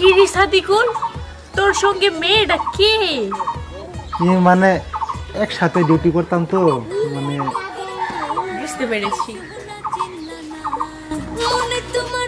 কি কোন? তোর সঙ্গে মেয়েটা কে? মানে একসাথে ডিউটি করতাম তো মানে বুঝতে পেরেছি। তোমার